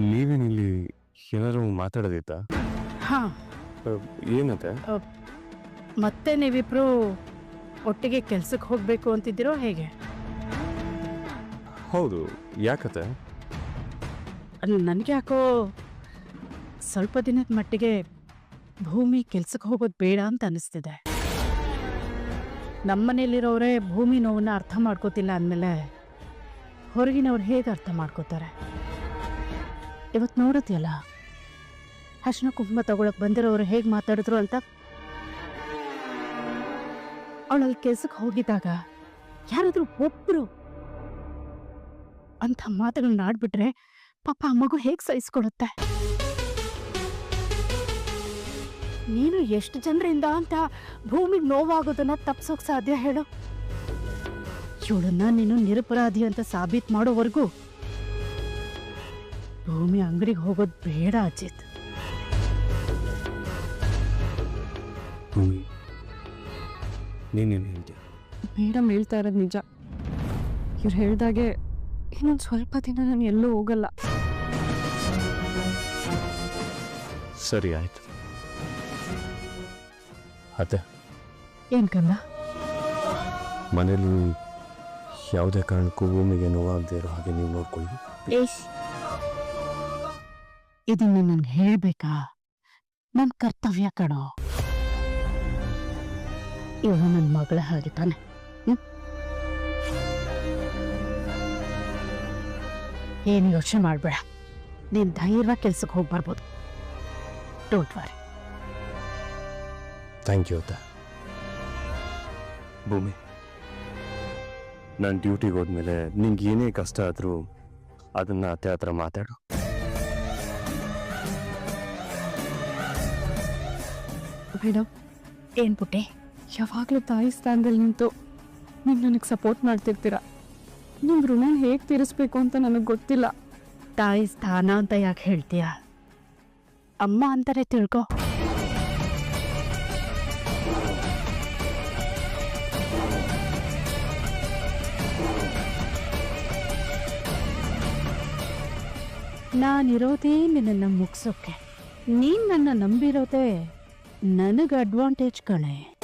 ನೀವೇನಿಲ್ಲಿ ಏನಾದ್ರು ಮಾತಾಡೋದಿತ್ತಾ? ಹಾ. ಏನತ್ತೆ ಮತ್ತೆ ನೀವಿಬ್ರು ಒಟ್ಟಿಗೆ ಕೆಲ್ಸಕ್ಕೆ ಹೋಗ್ಬೇಕು ಅಂತಿದ್ದೀರೋ ಹೇಗೆ? ಹೌದು ಯಾಕತ್ತೆ? ನನಗೆ ಯಾಕೋ ಸ್ವಲ್ಪ ದಿನದ ಮಟ್ಟಿಗೆ ಭೂಮಿ ಕೆಲ್ಸಕ್ಕೆ ಹೋಗೋದು ಬೇಡ ಅಂತ ಅನಿಸ್ತಿದೆ. ನಮ್ಮನೇಲಿರೋರೇ ಭೂಮಿ ನೋವನ್ನ ಅರ್ಥ ಮಾಡ್ಕೋತಿಲ್ಲ ಅಂದಮೇಲೆ ಹೊರಗಿನವ್ರು ಹೇಗೆ ಅರ್ಥ ಮಾಡ್ಕೋತಾರೆ? ಇವತ್ತು ನೋಡುತ್ತೀಯಲ್ಲ ಅರ್ಶಿನ ಕುಂಕುಮ ತಗೊಳಕ್ ಬಂದಿರೋರು ಹೇಗೆ ಮಾತಾಡಿದ್ರು ಅಂತ? ಅವಳಲ್ಲಿ ಕೆಲ್ಸಕ್ಕೆ ಹೋಗಿದ್ದಾಗ ಯಾರಾದರೂ ಒಬ್ರು ಅಂಥ ಮಾತುಗಳನ್ನ ಆಡ್ಬಿಟ್ರೆ ಪಾಪ ಮಗು ಹೇಗೆ ಸಹಿಸ್ಕೊಡುತ್ತೆ ನೀನು ಎಷ್ಟು ಜನರಿಂದ ಅಂತ ಭೂಮಿಗೆ ನೋವಾಗೋದನ್ನ ತಪ್ಸೋಕ್ ಸಾಧ್ಯ ಹೇಳು. ಇವಳನ್ನ ನೀನು ನಿರಪರಾಧಿ ಅಂತ ಸಾಬೀತ್ ಮಾಡೋವರೆಗೂ ಭೂಮಿ ಅಂಗಡಿಗೆ ಹೋಗೋದು ಬೇಡ ಅಜಿತ್. ಭೂಮಿ ನೀನೇನು ಹೇಳ್ತೀಯ? ಮೇಡಮ್ ಹೇಳ್ತಾ ಇರೋದು ನಿಜ. ಇವ್ರು ಹೇಳ್ದಾಗೆ ಇನ್ನೊಂದು ಸ್ವಲ್ಪ ದಿನ ನಾನು ಎಲ್ಲೂ ಹೋಗಲ್ಲ. ಸರಿ ಆಯ್ತು. ಅದೇ ಏನ್ ಕಂದ? ಮನೇಲಿ ಯಾವುದೇ ಕಾರಣಕ್ಕೂ ಭೂಮಿಗೆ ನೋವಾಗದೇ ಇರೋ ಹಾಗೆ ನೀವು ನೋಡ್ಕೊಳ್ಳಿ. ಏಶ್ ಇದನ್ನ ನನ್ಗೆ ಹೇಳ್ಬೇಕಾ? ನನ್ ಕರ್ತವ್ಯ ಕಣೋ. ಇವನು ನನ್ನ ಮಗಳ ಹಾಗೆ ತಾನೆ? ಏನು ಯೋಚನೆ ಮಾಡ್ಬೇಡ. ನೀನ್ ಧೈರ್ಯ ಕೆಲ್ಸಕ್ಕೆ ಹೋಗಿ ಬರ್ಬೋದು. ಡೋಂಟ್ ವರಿ ಥ್ಯಾಂಕ್ ಯು ಭೂಮಿ ನಾನು ಡ್ಯೂಟಿಗೆ ಹೋದ್ಮೇಲೆ ನಿಂಗೆ ಏನೇ ಕಷ್ಟ ಆದರೂ ಅದನ್ನ ಅತ್ತೆ ಹತ್ರ ಮಾತಾಡು. ಮೇಡಮ್ ಏನು ಪುಟ್ಟೆ? ಯಾವಾಗಲೂ ತಾಯಿ ಸ್ಥಾನದಲ್ಲಿ ನಿಂತು ನೀವು ನನಗೆ ಸಪೋರ್ಟ್ ಮಾಡ್ತಿರ್ತೀರ? ನಿಮ್ಮ ಋಣ ಹೇಗೆ ತೀರಿಸ್ಬೇಕು ಅಂತ ನನಗೆ ಗೊತ್ತಿಲ್ಲ. ತಾಯಿ ಸ್ಥಾನ ಅಂತ ಯಾಕೆ ಹೇಳ್ತೀಯ? ಅಮ್ಮ ಅಂತಾರೆ ತಿಳ್ಕೊ. ನಾನಿರೋದೇ ನಿನ್ನನ್ನು ಮುಗಿಸೋಕ್ಕೆ. ನೀನು ನನ್ನ ನಂಬಿರೋದೇ ನನಗೆ ಅಡ್ವಾಂಟೇಜ್ ಕಣೆ.